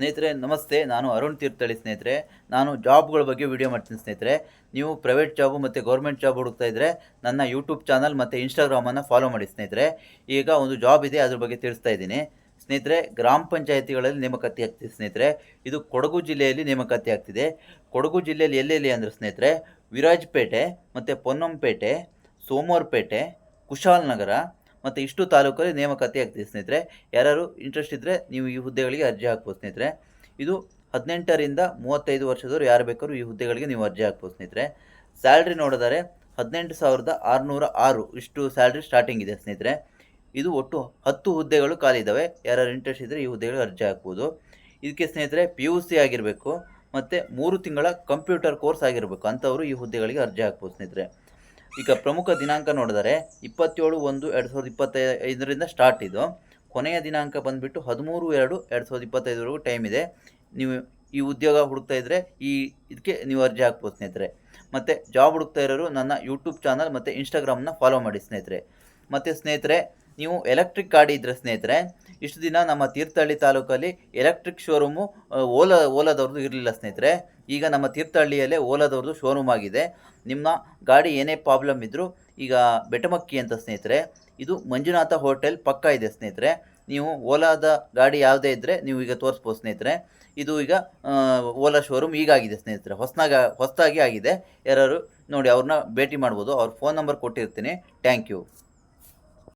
ಸ್ನೇಹಿತರೆ, ನಮಸ್ತೆ. ನಾನು ಅರುಣ್ ತೀರ್ಥಳ್ಳಿ ಸ್ನೇಹಿತರೆ. ನಾನು ಜಾಬ್ಗಳ ಬಗ್ಗೆ ವಿಡಿಯೋ ಮಾಡ್ತೀನಿ ಸ್ನೇಹಿತರೆ. ನೀವು ಪ್ರೈವೇಟ್ ಜಾಬು ಮತ್ತು ಗೌರ್ಮೆಂಟ್ ಜಾಬ್ ಹುಡುಕ್ತಾ ಇದ್ದರೆ ನನ್ನ ಯೂಟ್ಯೂಬ್ ಚಾನಲ್ ಮತ್ತು ಇನ್ಸ್ಟಾಗ್ರಾಮನ್ನು ಫಾಲೋ ಮಾಡಿ ಸ್ನೇಹಿತರೆ. ಈಗ ಒಂದು ಜಾಬ್ ಇದೆ, ಅದ್ರ ಬಗ್ಗೆ ತಿಳಿಸ್ತಾ ಇದ್ದೀನಿ. ಸ್ನೇಹಿತರೆ, ಗ್ರಾಮ ಪಂಚಾಯತಿಗಳಲ್ಲಿ ನೇಮಕಾತಿ ಆಗ್ತಿದೆ ಸ್ನೇಹಿತರೆ. ಇದು ಕೊಡಗು ಜಿಲ್ಲೆಯಲ್ಲಿ ನೇಮಕಾತಿ ಆಗ್ತಿದೆ. ಕೊಡಗು ಜಿಲ್ಲೆಯಲ್ಲಿ ಎಲ್ಲೆಲ್ಲಿ ಅಂದರೆ ಸ್ನೇಹಿತರೆ ವಿರಾಜ್ಪೇಟೆ ಮತ್ತು ಪೊನ್ನಂಪೇಟೆ, ಸೋಮವಾರಪೇಟೆ ಕುಶಾಲನಗರ ಮತ್ತು ಇಷ್ಟು ತಾಲೂಕಲ್ಲಿ ನೇಮಕಾತಿ ಆಗ್ತಿದೆ ಸ್ನೇಹಿತರೆ. ಯಾರು ಇಂಟ್ರೆಸ್ಟ್ ಇದ್ದರೆ ನೀವು ಈ ಹುದ್ದೆಗಳಿಗೆ ಅರ್ಜಿ ಹಾಕ್ಬೋದು ಸ್ನೇಹಿತರೆ. ಇದು ಹದಿನೆಂಟರಿಂದ ಮೂವತ್ತೈದು ವರ್ಷದವರು ಯಾರು ಬೇಕಾದ್ರೂ ಈ ಹುದ್ದೆಗಳಿಗೆ ನೀವು ಅರ್ಜಿ ಹಾಕ್ಬೋದು ಸ್ನೇಹಿತರೆ. ಸ್ಯಾಲ್ರಿ ನೋಡಿದರೆ ಹದಿನೆಂಟು ಸಾವಿರದ ಆರುನೂರ ಆರು ಇಷ್ಟು ಸ್ಯಾಲ್ರಿ ಸ್ಟಾರ್ಟಿಂಗ್ ಇದೆ ಸ್ನೇಹಿತರೆ. ಇದು ಒಟ್ಟು ಹತ್ತು ಹುದ್ದೆಗಳು ಖಾಲಿ ಇದ್ದಾವೆ. ಯಾರು ಇಂಟ್ರೆಸ್ಟ್ ಇದ್ದರೆ ಈ ಹುದ್ದೆಗಳಿಗೆ ಅರ್ಜಿ ಹಾಕ್ಬೋದು. ಇದಕ್ಕೆ ಸ್ನೇಹಿತರೆ ಪಿ ಯು ಸಿ ಆಗಿರಬೇಕು, ಮತ್ತು ಮೂರು ತಿಂಗಳ ಕಂಪ್ಯೂಟರ್ ಕೋರ್ಸ್ ಆಗಿರಬೇಕು, ಅಂಥವರು ಈ ಹುದ್ದೆಗಳಿಗೆ ಅರ್ಜಿ ಹಾಕ್ಬೋದು ಸ್ನೇಹಿತರೆ. ಈಗ ಪ್ರಮುಖ ದಿನಾಂಕ ನೋಡಿದರೆ ಇಪ್ಪತ್ತೇಳು ಒಂದು ಎರಡು ಸಾವಿರದ ಇಪ್ಪತ್ತೈದರಿಂದ ಸ್ಟಾರ್ಟ್ ಇದು. ಕೊನೆಯ ದಿನಾಂಕ ಬಂದುಬಿಟ್ಟು ಹದಿಮೂರು ಎರಡು ಎರಡು ಸಾವಿರದ ಇಪ್ಪತ್ತೈದರವರೆಗೂ ಟೈಮ್ ಇದೆ. ನೀವು ಈ ಉದ್ಯೋಗ ಹುಡುಕ್ತಾ ಇದ್ದರೆ ಈ ಇದಕ್ಕೆ ನೀವು ಅರ್ಜಿ ಹಾಕ್ಬೋದು ಸ್ನೇಹಿತರೆ. ಮತ್ತು ಜಾಬ್ ಹುಡುಕ್ತಾ ಇರೋರು ನನ್ನ ಯೂಟ್ಯೂಬ್ ಚಾನಲ್ ಮತ್ತು ಇನ್ಸ್ಟಾಗ್ರಾಮ್ನ ಫಾಲೋ ಮಾಡಿ ಸ್ನೇಹಿತರೆ. ಮತ್ತು ಸ್ನೇಹಿತರೆ, ನೀವು ಎಲೆಕ್ಟ್ರಿಕ್ ಗಾಡಿ ಇದ್ದರೆ ಸ್ನೇಹಿತರೆ ಇಷ್ಟು ದಿನ ನಮ್ಮ ತೀರ್ಥಹಳ್ಳಿ ತಾಲೂಕಲ್ಲಿ ಎಲೆಕ್ಟ್ರಿಕ್ ಶೋರೂಮು ಓಲಾ ಓಲಾದವ್ರದ್ದು ಇರಲಿಲ್ಲ ಸ್ನೇಹಿತರೆ. ಈಗ ನಮ್ಮ ತೀರ್ಥಹಳ್ಳಿಯಲ್ಲೇ ಓಲಾದವ್ರದ್ದು ಶೋರೂಮ್ ಆಗಿದೆ. ನಿಮ್ಮ ಗಾಡಿ ಏನೇ ಪ್ರಾಬ್ಲಮ್ ಇದ್ದರೂ ಈಗ ಬೆಟಮಕ್ಕಿ ಅಂತ ಸ್ನೇಹಿತರೆ, ಇದು ಮಂಜುನಾಥ ಹೋಟೆಲ್ ಪಕ್ಕ ಇದೆ ಸ್ನೇಹಿತರೆ. ನೀವು ಓಲಾದ ಗಾಡಿ ಯಾವುದೇ ಇದ್ದರೆ ನೀವು ಈಗ ತೋರಿಸ್ಬೋದು ಸ್ನೇಹಿತರೆ. ಇದು ಈಗ ಓಲಾ ಶೋರೂಮ್ ಈಗಾಗಿದೆ ಸ್ನೇಹಿತರೆ. ಹೊಸನಾಗ, ಹೊಸದಾಗಿ ಆಗಿದೆ. ಯಾರು ನೋಡಿ ಅವ್ರನ್ನ ಭೇಟಿ ಮಾಡ್ಬೋದು. ಅವ್ರ ಫೋನ್ ನಂಬರ್ ಕೊಟ್ಟಿರ್ತೀನಿ. Thank you